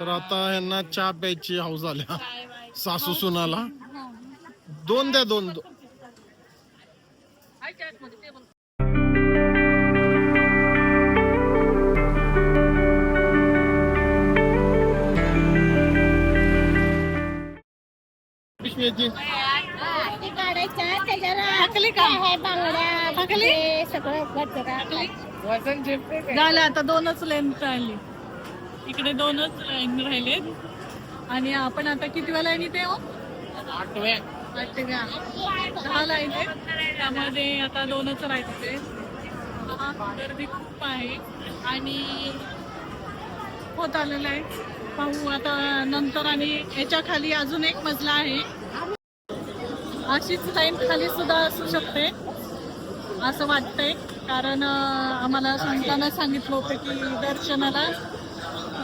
तर आता यांना चहा प्यायची हौस आल्या. सासू सुनाला. दोन द्या दोन दो- पिशवीची थकली का थकली झालं आता दोनच लेन राहिली. इकडे दोनच लाईन राहिलेत. आणि आपण आता किती वेळा लाईन इथे हो आठव्या. दहा लाईन आहेत त्यामध्ये आता दोनच राहिले हा, गर्दी खूप आहे. आणि होत आलेलं आहे. पाहू आता नंतर आणि याच्या खाली अजून एक मजला आहे. अशीच लाईन खाली सुद्धा असू शकते असं वाटतंय. कारण आम्हाला सांगताना सांगितलं होतं की दर्शनाला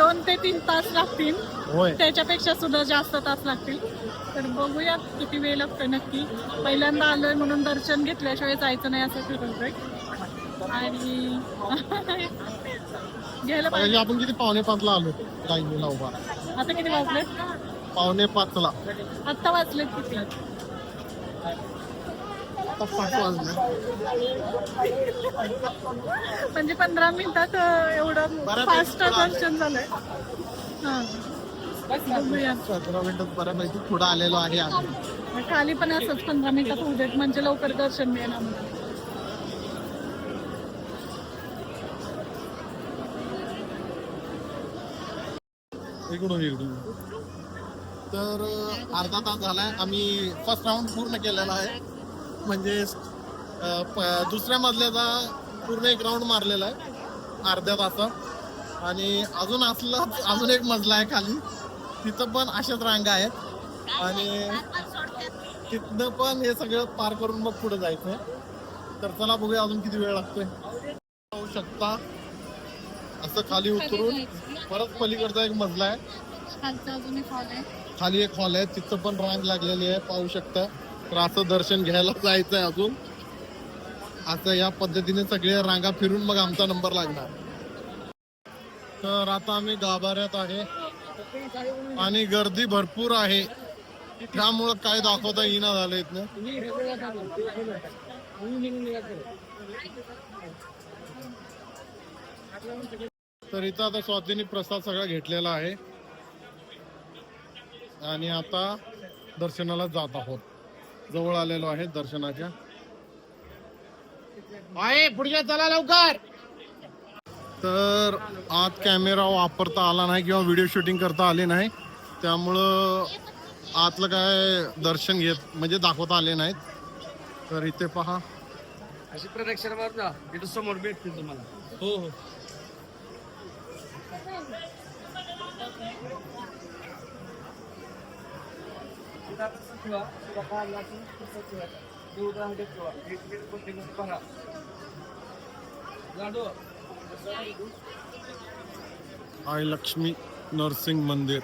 दोन ते तीन तास लागतील. होय. त्याच्यापेक्षा सुद्धा जास्त तास लागतील. तर बघूया किती वेळ लागतोय नक्की. पहिल्यांदा आलोय म्हणून दर्शन घेतल्याशिवाय जायचं नाही असं ठरवतोय. आणि घ्यायला पाहिजे. आपण किती पावणे पाचला आलो लाईनीला उभा. आता किती वाजले पावणे पाचला. आत्ता वाजले किती? पाच वाजले. म्हणजे पंधरा मिनिटात एवढं फास्ट दर्शन झालंय. हा. सतरा मिनिटात बऱ्यापैकी पुढे आलेलो आहे आम्ही. खाली पण असंच पंधरा मिनिटात होऊ देत. म्हणजे लवकर दर्शन मिळेल आम्हाला इकडून इकडून. तर अर्धा तास झालाय. आम्ही फर्स्ट राऊंड पूर्ण केलेला आहे. म्हणजे दुसऱ्या मजल्याचा पूर्ण एक राऊंड मारलेला आहे अर्ध्या तासात. आणि अजून असला अजून एक मजला आहे खाली. तिथं पण अशाच रांगा आहेत. आणि तिथनं पण हे सगळं पार करून मग पुढे जायचं तर चला बघूया अजून किती वेळ लागतोय. पाहू शकता. असं खाली उतरून परत पलीकडचा एक मजला आहे. खाली एक हॉल आहे. तिथं पण रांग लागलेली आहे. पाहू शकता. तर असं दर्शन घ्यायला जायचं आहे अजून. असं या पद्धतीने सगळे रांगा फिरून मग आमचा नंबर लागणार. तर आता आम्ही गाभाऱ्यात आहे. आणि गर्दी भरपूर आहे. त्यामुळं काय दाखवता येईना झालं इथनं. तर इथं आता स्वातीने प्रसाद सगळा घेतलेला आहे. आणि आता दर्शनाला जात आहोत. जवळ आलेलो आहे दर्शनाच्या. आहे पुढच्या चला लवकर. तर आत कॅमेरा वापरता आला नाही किंवा व्हिडिओ शूटिंग करता आले नाही. त्यामुळं आतलं काय दर्शन घेत म्हणजे दाखवता आले नाहीत. तर इथे पहा. अशी प्रदक्षिणा मारून जा. तिथं समोर भेटतील तुम्हाला. हो हो. आई लक्ष्मी नरसिंग मंदिर.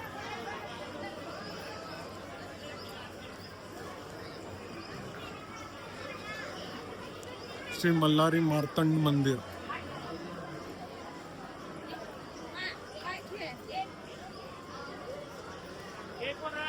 श्री मल्हारी मार्तंड मंदिर. देव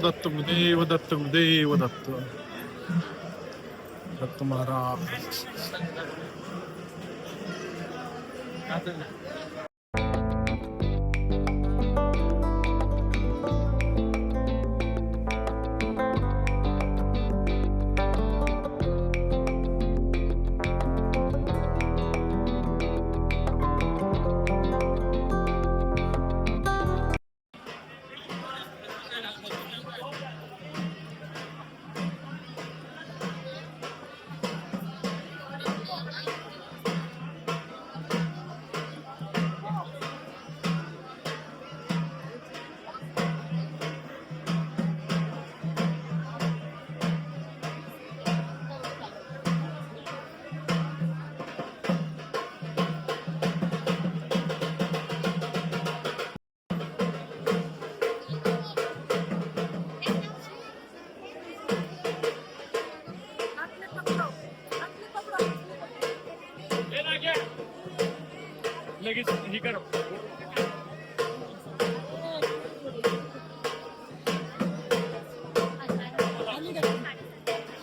दत्त देव दत्त देव दत्त दत्त महाराज लगेच हे कर.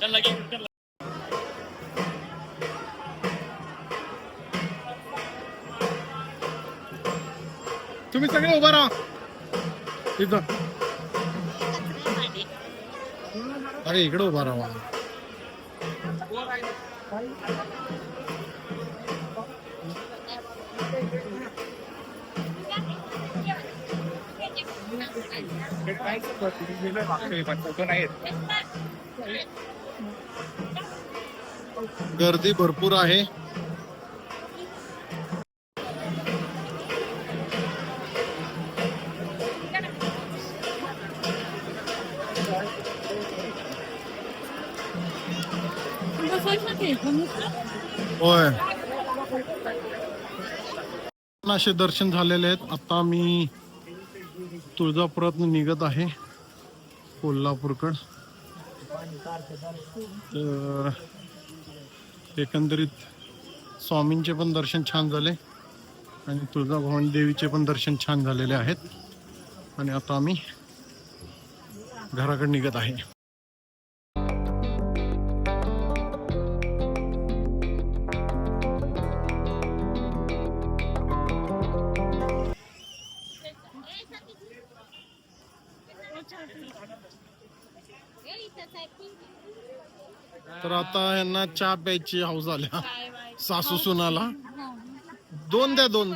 चल लगेच चल. तुम्ही सगळे उभा राहा. इथं. अरे इकडे उभा राहा. गर्दी भरपूर आहे. होय. असे दर्शन झालेले आहेत. आता मी तुळजापुरातनं निघत आहे कोल्हापूरकड. तर एकंदरीत स्वामींचे पण दर्शन छान झाले आणि तुळजाभवानी देवीचे पण दर्शन छान झालेले आहेत. आणि आता आम्ही घराकडे निघत आहे. आता यांना चहा प्यायची हाऊस आल्या सासू सुनाला. दोन द्या दोन.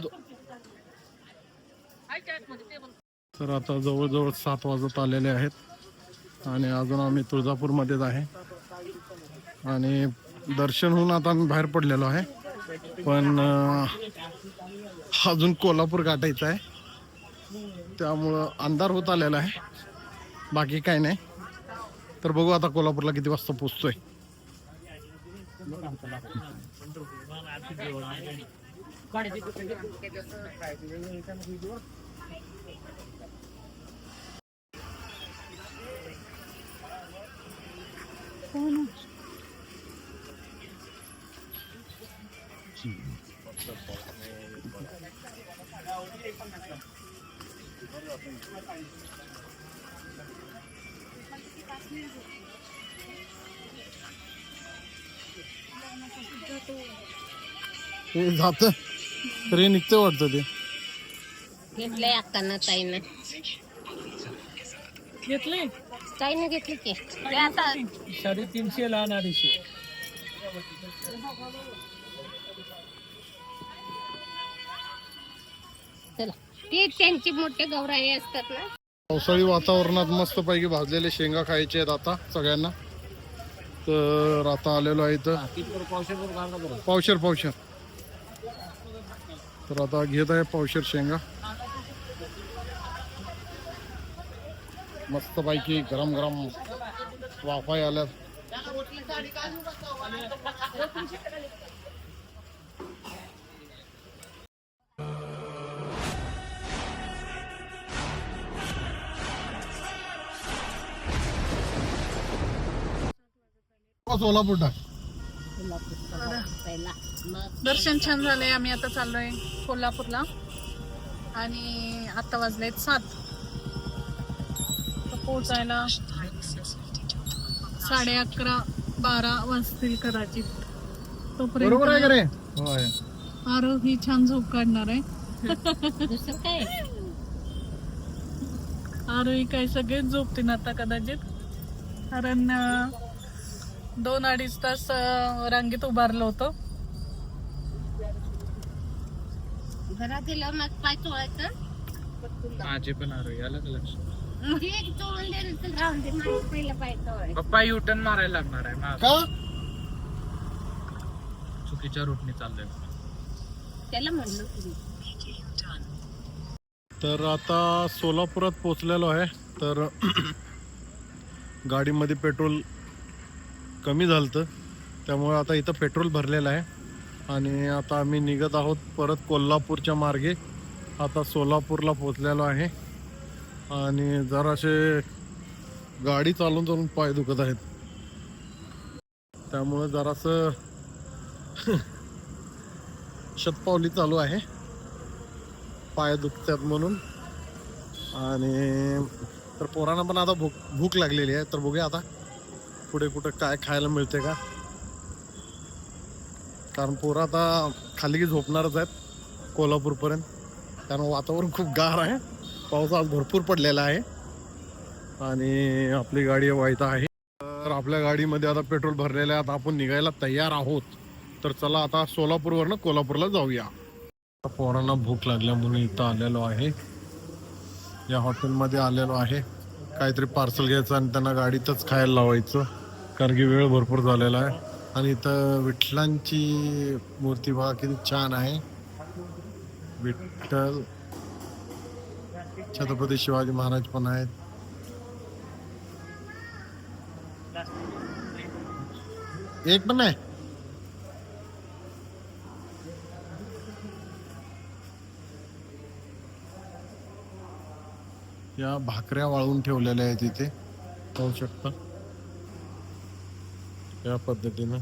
तर आता जवळजवळ सात वाजत आलेले आहेत. आणि अजून आम्ही तुळजापूरमध्येच आहे. आणि दर्शन होऊन आता आम्ही बाहेर पडलेलो आहे. पण अजून कोल्हापूर गाठायचं आहे. त्यामुळं अंधार होत आलेला आहे. बाकी काय नाही. तर बघू आता कोल्हापूरला किती वाजता पोचतोय काढे ते जात तरी निघतं वाटतं ते. घेतलंय अक्कानं ताईनं. घेतले ताईनं घेतली की. ते आता साडेतीनशे लहान अडीचशे. चला. ती त्यांची मोठे गौराई असतात ना. पावसाळी वातावरणात मस्त पैकी भाजलेले शेंगा खायचे आहेत आता सगळ्यांना. तर आता आलेलो आहे इथं. पावशर पावशर तर आता घेत आहे पावशर शेंगा. मस्त पैकी गरम गरम वाफाय आल्यात. सोलापूर टाक. पहिला दर्शन छान झालंय आम्ही आता चाललोय कोल्हापूरला. आणि आता वाजलेत सात. पोहोचायला साडे अकरा बारा वाजतील कदाचित. बरोबर आहे का तोपर्यंत होय. आरो ही छान झोप काढणार आहे. दुसरं काय? आरो ही काय सगळेच झोपतील आता कदाचित. कारण अं, दोन अडीच तास रांगेत उभारलो होतो. घरात गेल्यावर मग पाय चोळायचं. माझे पण आरोग्य आलं का म्हणजे पप्पा युटर्न मारायला लागणार आहे का? चुकीच्या रूटने चाललंय. त्याला म्हणलं तुम्ही. तर आता सोलापुरात पोचलेलो आहे. तर गाडीमध्ये पेट्रोल कमी झालं त्यामुळे आता इथं पेट्रोल भरलेलं आहे. आणि आता आम्ही निघत आहोत परत कोल्हापूरच्या मार्गे. आता सोलापूरला पोचलेलो आहे. आणि जरासे गाडी चालून चालून पाय दुखत आहेत. त्यामुळे जरासं शतपावली चालू आहे. पाय दुखतात म्हणून. आणि तर पोरांना पण आता भूक भूक लागलेली आहे. तर बघूया आता. पुढे कुठं काय खायला मिळते का? कारण पोरं आता खाली झोपणारच आहेत कोल्हापूरपर्यंत. कारण वातावरण खूप गार आहे. पाऊस आज भरपूर पडलेला आहे. आणि आपली गाडी वाईट आहे. तर आपल्या गाडीमध्ये आता पेट्रोल भरलेलं आहे. आता आपण निघायला तयार आहोत. तर चला आता सोलापूरवरनं कोल्हापूरला जाऊया. आता पोरांना भूक लागल्यामुळे म्हणून इथं आलेलो आहे. या हॉटेलमध्ये आलेलो आहे. काहीतरी पार्सल घ्यायचं आणि त्यांना गाडीतच खायला लावायचं. कारण की वेळ भरपूर झालेला आहे. आणि इथं विठ्ठलांची मूर्ती बघा किती छान आहे. विठ्ठल छत्रपती शिवाजी महाराज पण आहेत. एक पण नाही. या भाकऱ्या वाळून ठेवलेल्या आहेत इथे. पाहू शकता. या पद्धतीनं.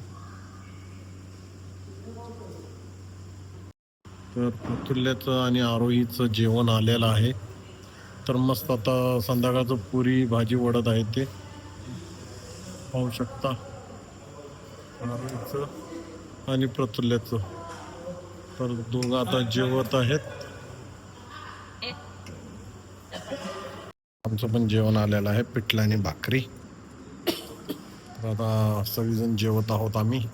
तर प्रफुल्ल्याचं आणि आरोहीचं जेवण आलेलं आहे. तर मस्त आता संध्याकाळचं पुरी भाजी वडत आहे ते. पाहू शकता. आरोहीचं आणि प्रतुल्याचं तर दोघं आता जेवत आहेत. आमचं पण जेवण आलेलं आहे पिठलं आणि भाकरी. तर आता सगळेजण जेवत आहोत आम्ही.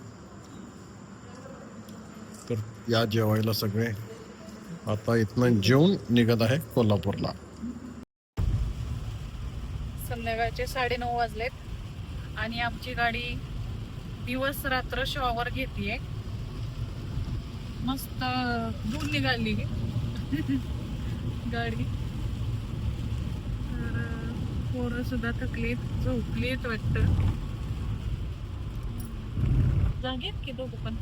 तर या जेवायला सगळे. आता इथनं जेवून निघत आहे कोल्हापूरला. संध्याकाळचे साडेनऊ वाजलेत. आणि आमची गाडी दिवस रात्र शॉवर घेतीये. मस्त दूर निघाली. गाडी. तर पोरं सुद्धा थकलीत झोपलीत वाटतं. जागेत की दोघं पण